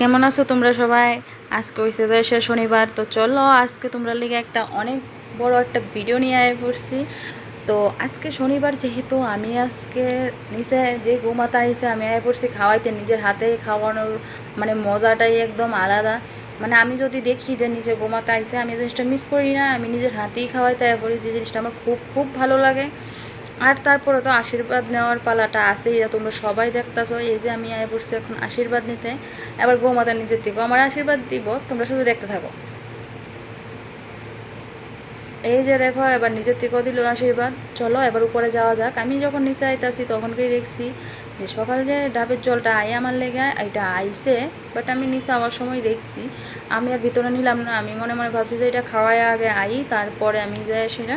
কেমন আছো তোমরা সবাই? আজকে হয়েছে তো এসে শনিবার, তো চলো আজকে তোমরা লিগে একটা অনেক বড় একটা ভিডিও নিয়ে আয় পড়ছি। তো আজকে শনিবার যেহেতু আমি আজকে নিচে যে গোমাতা আইসে আমি আয় পড়ছি খাওয়াইতে, নিজের হাতে খাওয়ানোর মানে মজাটাই একদম আলাদা। মানে আমি যদি দেখি যে নিজের গোমাতা আইসে আমি জিনিসটা মিস করি না, আমি নিজের হাতেই খাওয়াইতে আয় পড়ি, যে জিনিসটা আমার খুব খুব ভালো লাগে। আর তারপরে তো আশীর্বাদ নেওয়ার পালাটা আছেই, এটা তোমরা সবাই দেখতেছো, এই যে আমি আয় পড়ছি এখন আশীর্বাদ নিতে। এবার গোমাতা নিজের থেকে, আমার আশীর্বাদ দিব, তোমরা শুধু দেখতে থাকো। এই যে দেখো, এবার নিজের থেকেও দিল আশীর্বাদ। চলো, এবার উপরে যাওয়া যাক। আমি যখন নিচে আইতাছি, তখনকেই দেখছি যে সকাল যে ডাবের জলটা আয় আমার লেগে, এটা আইসে বাট আমি নিচে আওয়ার সময় দেখছি। আমি আর ভিতরে নিলাম না, আমি মনে মনে ভাবছি যে এটা খাওয়াই আগে আই, তারপরে আমি যাই সেটা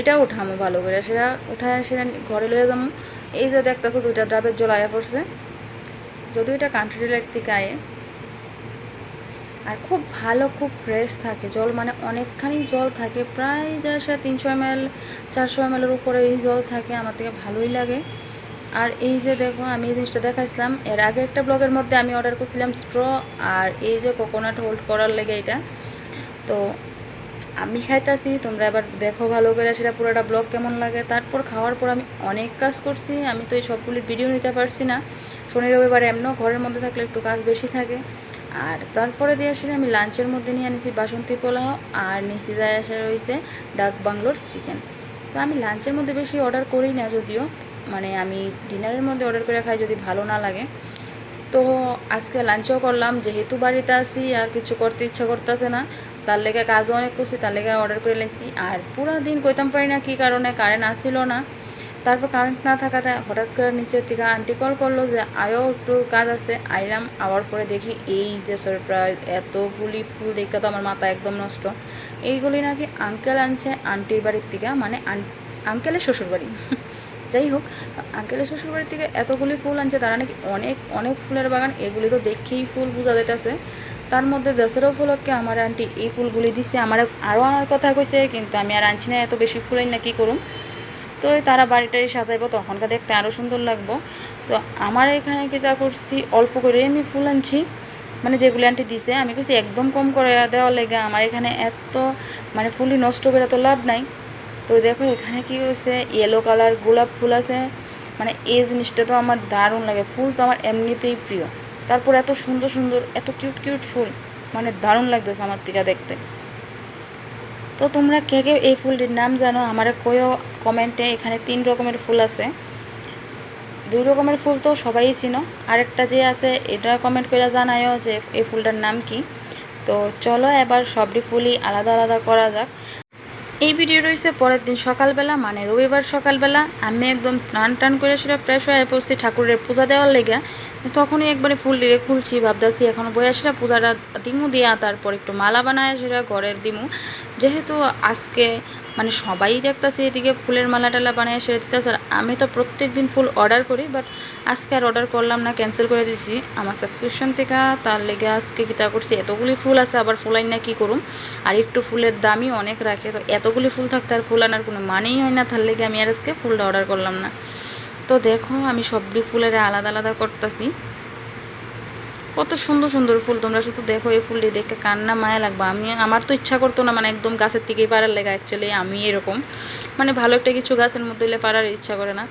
এটা উঠামো ভালো করে। সেটা উঠায় সেটা ঘরে লয়ে যাব এই যে দেখতেছো দুইটা ডাবের জল আয়া পড়ছে। যদিও এটা কান্ট্রি লেক থেকে আয়ে, আর খুব ভালো, খুব ফ্রেশ থাকে। জল মানে অনেকখানি জল থাকে। প্রায় যা সে তিনশো এম এল চারশো এম এলের উপরে এই জল থাকে, আমার থেকে ভালোই লাগে। আর এই যে দেখো, আমি এই জিনিসটা দেখাইছিলাম। এর আগে একটা ব্লগের মধ্যে আমি অর্ডার করছিলাম স্ট্র আর এই যে কোকোনাট হোল্ড করার লেগে এটা। তো আমি খাইতাছি, তোমরা এবার দেখো ভালো করে সেটা পুরোটা ব্লগ কেমন লাগে। তারপর খাওয়ার পর আমি অনেক কাজ করছি, আমি তো এই সবগুলির ভিডিও নিতে পারছি না। শনি রবিবার এমনও ঘরের মধ্যে থাকলে একটু কাজ বেশি থাকে। আর তারপরে দিয়ে আসলে আমি লাঞ্চের মধ্যে নিয়ে আনিছি বাসন্তী পোলাও আর নিচে যায় আসে রয়েছে ডাক বাংলোর চিকেন তো আমি লাঞ্চের মধ্যে বেশি অর্ডার করি না যদিও মানে আমি ডিনারের মধ্যে অর্ডার করে খাই যদি ভালো না লাগে। তো আজকে লাঞ্চও করলাম, যেহেতু বাড়িতে আসি আর কিছু করতে ইচ্ছা করতেছে না তার লেগে কাজও অনেক করছি, তার লেগে অর্ডার করে লেছি। আর পুরো দিন কইতাম পারি না কী কারণে কারেন্ট আসছিল না। তারপর কারেন্ট না থাকাতে হঠাৎ করে নিচের থেকে আন্টি কল করল যে আয়ও একটু কাজ আছে। আইলাম, আবার পরে দেখি এই যে সারপ্রাইজ এতগুলি ফুল দেখে তো আমার মাথা একদম নষ্ট। এইগুলি নাকি আঙ্কেল আনছে আন্টির বাড়ির থেকে মানে আঙ্কেলের শ্বশুর বাড়ি যাই হোক আঙ্কেলের শ্বশুর বাড়ির থেকে এতগুলি ফুল আনছে, তারা নাকি অনেক অনেক ফুলের বাগান, এগুলি তো দেখেই ফুল বোঝা যেতেছে তার মধ্যে দশেরও উপলক্ষে আমার আন্টি এই ফুলগুলি দিছে। আমার আরও আনার কথা কইছে, কিন্তু আমি আর আনছি না, এত বেশি ফুলাই না, কী করুম? তো তারা বাড়িটাই সাজাইবো, তখনকার দেখতে আরও সুন্দর লাগবো। তো আমার এখানে কি তা করছি, অল্প করে আমি ফুল আনছি। মানে যেগুলি আন্টি দিছে, আমি কইছি একদম কম করে দেওয়ার লেগে আমার এখানে এত মানে ফুলই নষ্ট করে তো লাভ নাই। তো দেখো এখানে কি হয়েছে ইয়েলো কালার গোলাপ ফুল আছে। মানে এই জিনিসটা তো আমার দারুণ লাগে। ফুল তো আমার এমনিতেই প্রিয়। তারপর এত সুন্দর সুন্দর, এত কিউট কিউট ফুল। মানে দারুণ লাগতেছে আমার থেকে দেখতে। তো তোমরা কে কে এই ফুলটির নাম জানো, আমার কয়েও কমেন্টে, এখানে তিন রকমের ফুল আছে। দুই রকমের ফুল তো সবাই চিনো। আরেকটা যে আছে, এটা কমেন্ট করে জানায়ও যে এই ফুলটার নাম কি। তো চলো এবার সবটি ফুলই আলাদা আলাদা করা যাক। এই ভিডিও রয়েছে পরের দিন সকালবেলা মানে রবিবার সকালবেলা। আমি একদম স্নান টান করে সেটা ফ্রেশ হয়ে পড়ছি ঠাকুরের পূজা দেওয়ার লেগে। তখনই একবারে ফুল দিয়ে খুলছি, ভাবতেছি এখন বয়ে সেটা পূজাটা দিমু দিয়া তারপর একটু মালা বানায় সেটা ঘরের দিমু। যেহেতু আজকে মানে সবাই দেখতেছে এদিকে ফুলের মালা টালা বানিয়ে সেরে দিতেছে। আর আমি তো প্রত্যেক দিন ফুল অর্ডার করি বাট আজকে আর অর্ডার করলাম না ক্যান্সেল করে দিছি। আমার সাবস্ক্রিপশন থেকে, তার লেগে আজকে কিতা করছি, এতগুলি ফুল আছে, আবার ফুলাই না কী করুম? আর একটু ফুলের দামই অনেক রাখে, তো এতগুলি ফুল থাকতে আর ফুল আনার কোনো মানেই হয় না, তার লেগে আমি আর আজকে ফুলটা অর্ডার করলাম না। তো দেখো, আমি সবগুলি ফুলের আলাদা আলাদা করতেছি। কত সুন্দর সুন্দর ফুল, তোমরা শুধু দেখো এই ফুলটি দেখে কান্না মায়া লাগবে। আমি, আমার তো ইচ্ছা করতো না মানে একদম গাছের থেকেই পাড়ার লেগে অ্যাকচুয়ালি আমি এরকম। মানে ভালো একটা কিছু গাছের মধ্যে হলে পাড়ার ইচ্ছা করে না।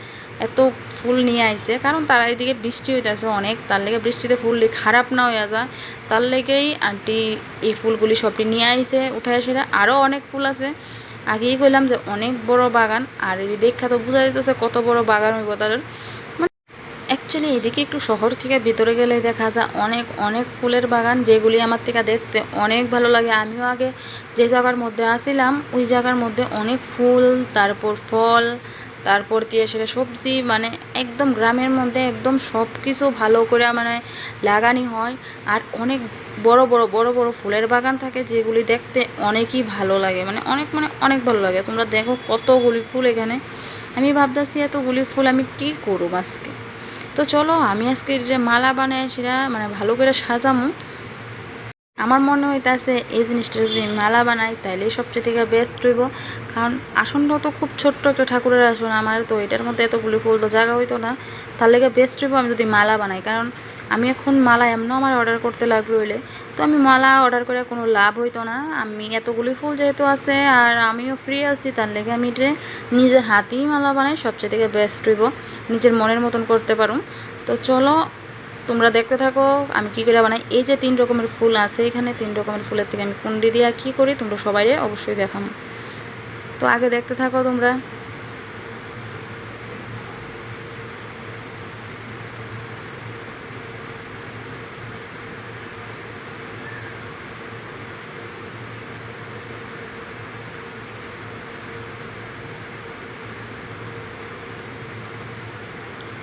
এত ফুল নিয়ে আইছে, কারণ তারা এদিকে বৃষ্টি হইতেছে অনেক, তার লেগে বৃষ্টিতে ফুল খারাপ না হয়ে যায়। তার লেগেই আন্টি এই ফুলগুলি সবটি নিয়ে আইছে উঠে আসে আরও অনেক ফুল আছে। আগেই কইলাম যে অনেক বড় বাগান, আর দেখা তো বোঝা যাইতেছে কত বড় বাগান হইব তার অ্যাকচুয়ালি এদিকে একটু শহর থেকে ভিতরে গেলে দেখা যায় অনেক অনেক ফুলের বাগান যেগুলি আমার থেকে দেখতে অনেক ভালো লাগে। আমিও আগে যে জায়গার মধ্যে আসিলাম, ওই জায়গার মধ্যে অনেক ফুল, তারপর ফল, তারপর দিয়ে সেটা সবজি মানে একদম গ্রামের মধ্যে একদম সব কিছু ভালো করে মানে লাগানি হয়। আর অনেক বড় বড় বড় বড় ফুলের বাগান থাকে যেগুলি দেখতে অনেকই ভালো লাগে মানে অনেক মানে অনেক ভালো লাগে। তোমরা দেখো কতগুলি ফুল এখানে। আমি ভাবতেছি এতগুলি ফুল আমি কী করব আজকে? তো চলো, আমি আজকে যে মালা বানাই সেটা মানে ভালো করে সাজামু। আমার মনে হইতেছে এই জিনিসটা যদি মালা বানাই তাইলে সবচেয়ে থেকে বেস্ট হইব। কারণ আসনটাও তো খুব ছোট্ট একটা ঠাকুরের আসন, আমার তো এটার মধ্যে এতগুলি ফুল তো জায়গা হইতো না। তার লেগে বেস্ট হইব আমি যদি মালা বানাই। কারণ আমি এখন মালা এমনও আমার অর্ডার করতে লাগল হইলে তো আমি মালা অর্ডার করে কোনো লাভ হইতো না। আমি এতগুলি ফুল যেহেতু আছে, আর আমিও ফ্রি আছি, তার লেগে আমি এটা নিজের হাতেই মালা বানাই, সবচেয়ে থেকে বেস্ট হইব। নিজের মনের মতন করতে পারো। তো চলো, তোমরা দেখতে থাকো, আমি কী করে বানাই। এই যে তিন রকমের ফুল আছে এখানে, তিন রকমের ফুলের থেকে আমি কুন্ডি দিয়ে কী করি, তোমরা সবাই অবশ্যই দেখাম তো আগে দেখতে থাকো তোমরা।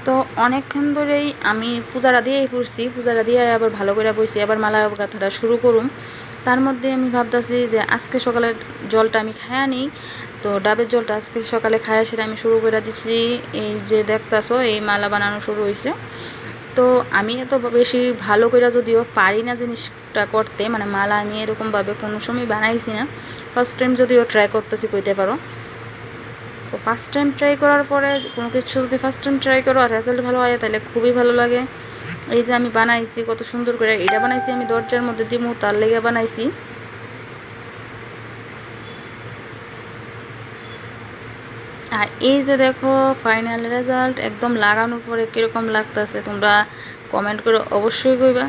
তো অনেকক্ষণ ধরেই আমি পূজারা দিয়েই পড়ছি পূজারা দিয়ে আবার ভালো করে বইছি, আবার মালা গাথাটা শুরু করুম। তার মধ্যে আমি ভাবতেছি যে আজকে সকালে জলটা আমি খায়া নিই, তো ডাবের জলটা আজকে সকালে খায়া সেটা আমি শুরু করে দিছি। এই যে দেখতাছো, এই মালা বানানো শুরু হয়েছে তো আমি এত বেশি ভালো করে যদিও পারি না জিনিসটা করতে মানে মালা আমি এরকমভাবে কোনো সময় বানাইছি না। ফার্স্ট টাইম যদিও ট্রাই করতেছি কইতে পারো। তো ফার্স্ট টাইম ট্রাই করার পরে কোনো কিছু যদি ফার্স্ট টাইম ট্রাই করো আর রেজাল্ট ভালো হয়, তাহলে খুবই ভালো লাগে। এই যে আমি বানাইছি, কত সুন্দর করে এটা বানাইছি, আমি দরজার মধ্যে দিমু, তার লেগে বানাইছি। আর এই যে দেখো ফাইনাল রেজাল্ট একদম লাগানোর পরে কীরকম লাগতেছে, তোমরা কমেন্ট করে অবশ্যই কইবা।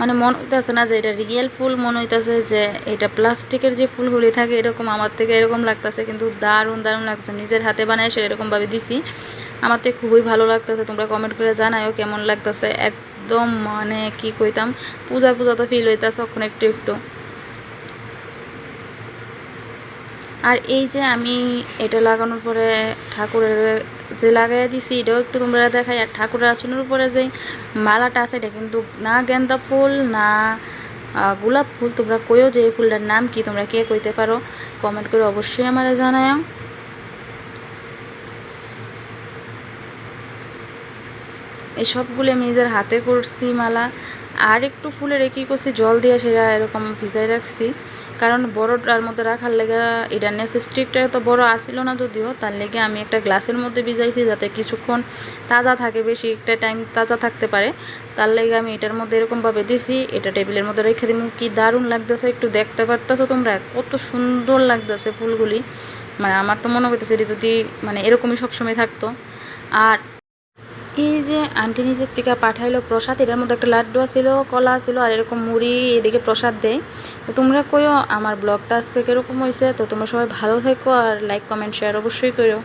মানে মনে হইতেছে না যে এটা রিয়েল ফুল, মনে হইতেছে যে এটা প্লাস্টিকের যে ফুলগুলি থাকে এরকম আমার থেকে এরকম লাগতেছে, কিন্তু দারুণ দারুণ লাগছে। নিজের হাতে বানায় সে এরকমভাবে দিছি। আমার তো খুবই ভালো লাগতেছে, তোমরা কমেন্ট করে জানাও কেমন লাগতেছে। একদম মানে কি কইতাম, পূজা পূজা তো ফিল হইতেছে ওখানে একটু একটু। আর এই যে আমি এটা লাগানোর পরে ঠাকুরের যে লাগাই দিছি, এটাও একটু তোমরা দেখাই। আর ঠাকুরের আসনের উপরে যে মালাটা আছে, এটা কিন্তু না গেন্দা ফুল, না গোলাপ ফুল। তোমরা কইও যে এই ফুলটার নাম কি, তোমরা কে কইতে পারো? কমেন্ট করে অবশ্যই আমার জানায় এই সবগুলো আমি নিজের হাতে করছি মালা। আর একটু ফুলের কি করছি, জল দিয়ে সেটা এরকম ভিজাই রাখছি। কারণ বড়টার মধ্যে রাখার লেগে এটা নেস স্টিকটা তো বড় আসিল না যদিও, তার লেগে আমি একটা গ্লাসের মধ্যে ভিজাইছি যাতে কিছুক্ষণ তাজা থাকে, বেশি একটা টাইম তাজা থাকতে পারে। তার লেগে আমি এটার মধ্যে এরকমভাবে দিছি, এটা টেবিলের মধ্যে রেখে দিব কি দারুণ লাগতেছে একটু দেখতে পারতেছো তোমরা, কত সুন্দর লাগতেছে ফুলগুলি। মানে আমার তো মনে এটি যদি মানে এরকমই সবসময় থাকতো। আর এই যে আন্টি নিজের থেকে পাঠাইলো প্রসাদ, এটার মধ্যে একটা লাড্ডু ছিল কলা ছিল আর এরকম মুড়ি এদিকে প্রসাদ দেয়। তো তোমরা কইও আমার ব্লগটা আজকে কীরকম হয়েছে তো তোমরা সবাই ভালো থেকো আর লাইক কমেন্ট শেয়ার অবশ্যই করো